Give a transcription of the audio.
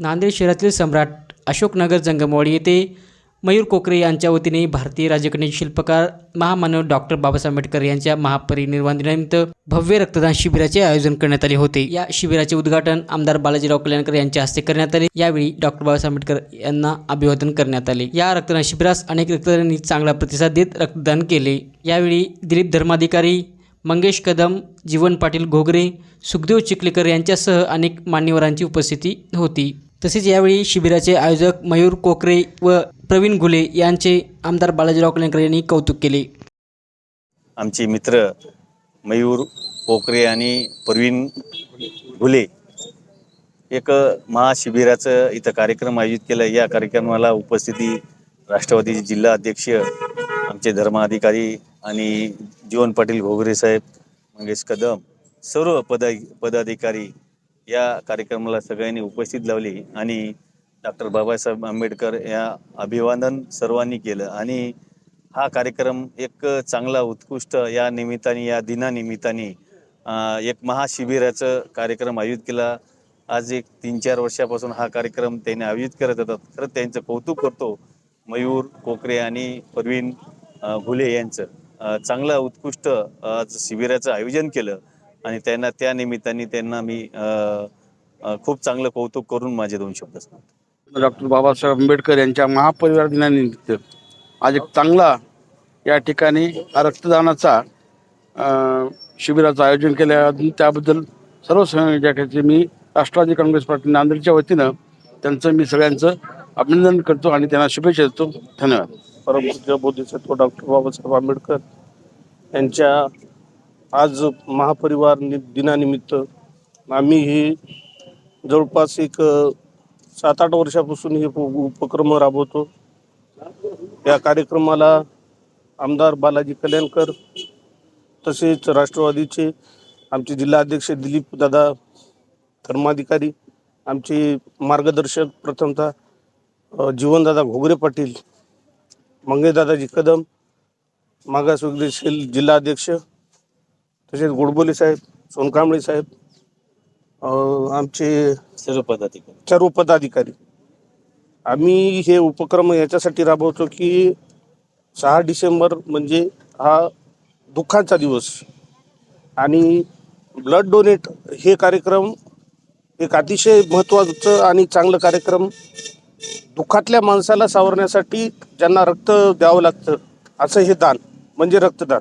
नांदेड शहरातील सम्राट अशोकनगर जंगमवाडी येथे मयूर कोकरे यांच्या वतीने भारतीय राजकीय शिल्पकार महामानव डॉक्टर बाबासाहेब आंबेडकर यांच्या महापरिनिर्वाणानिमित्त भव्य रक्तदान शिबिराचे आयोजन करण्यात आले होते. या शिबिराचे उद्घाटन आमदार बालाजीराव कल्याणकर यांच्या हस्ते करण्यात आले. यावेळी डॉक्टर बाबासाहेब आंबेडकर यांना अभिवादन करण्यात आले. या रक्तदान शिबिरास अनेक रक्तदारांनी चांगला प्रतिसाद देत रक्तदान केले. यावेळी दिलीप धर्माधिकारी मंगेश कदम जीवन पाटील घोगरे सुखदेव चिखलेकर यांच्यासह अनेक मान्यवरांची उपस्थिती होती. तसेच यावेळी शिबिराचे आयोजक मयूर कोकरे व प्रवीण घुले यांचे आमदार बालाजीराव कल्याणकर यांनी कौतुक केले. आमचे मित्र मयूर कोकरे आणि प्रवीण घुले एक महाशिबिराचं इथं कार्यक्रम आयोजित केला. या कार्यक्रमाला उपस्थिती राष्ट्रवादीचे जिल्हा अध्यक्ष आमचे धर्माधिकारी आणि जीवन पाटील घोगरे साहेब मंगेश कदम सर्व पदा पदाधिकारी या कार्यक्रमाला सगळ्यांनी उपस्थित लावली आणि डॉक्टर बाबासाहेब आंबेडकर या अभिवादन सर्वांनी केलं. आणि हा कार्यक्रम एक चांगला उत्कृष्ट या निमित्ताने या दिनानिमित्ताने एक महाशिबिराचं कार्यक्रम आयोजित केला. आज एक तीन चार वर्षापासून हा कार्यक्रम त्यांनी आयोजित करत होतात खरं त्यांचं कौतुक करतो मयूर कोकरे आणि परवीन घुले यांचं. चांगलं उत्कृष्ट आज शिबिराचं आयोजन केलं. आणि त्यांना त्या निमित्ताने त्यांना मी खूप चांगलं कौतुक करून माझे दोन शब्द सांगतो. डॉक्टर बाबासाहेब आंबेडकर यांच्या महापरिवार दिनानिमित्त आज एक चांगला या ठिकाणी रक्तदानाचा शिबिराचं आयोजन केलं त्याबद्दल सर्व संयोजकांचे मी राष्ट्रवादी काँग्रेस पार्टी नांदेडच्या वतीनं त्यांचं मी सगळ्यांचं अभिनंदन करतो आणि त्यांना शुभेच्छा देतो. धन्यवाद. परमपूज्य बोधिसत्व डॉक्टर बाबासाहेब आंबेडकर यांच्या आज महापरिवार नि दिनानिमित्त आम्ही हे जवळपास एक सात आठ वर्षापासून हे उपक्रम राबवतो. या कार्यक्रमाला आमदार बालाजी कल्याणकर तसेच राष्ट्रवादीचे आमचे जिल्हाध्यक्ष दिलीप दादा धर्माधिकारी आमचे मार्गदर्शक प्रथमतः जीवनदादा घोगरे पाटील मंगेदादाजी कदम मागासवर्गीय जिल्हाध्यक्ष तसेच गोडबोले साहेब सोनकांबळे साहेब अं, आमचे सर्व पदाधिकारी. सर्व पदाधिकारी. आम्ही हे उपक्रम याच्यासाठी राबवतो की सहा डिसेंबर म्हणजे हा दुःखाचा दिवस. आणि ब्लड डोनेट हे कार्यक्रम एक अतिशय महत्त्वाचं आणि चांगलं कार्यक्रम दुःखातल्या माणसाला सावरण्यासाठी ज्यांना रक्त द्यावं लागतं असं हे दान म्हणजे रक्तदान.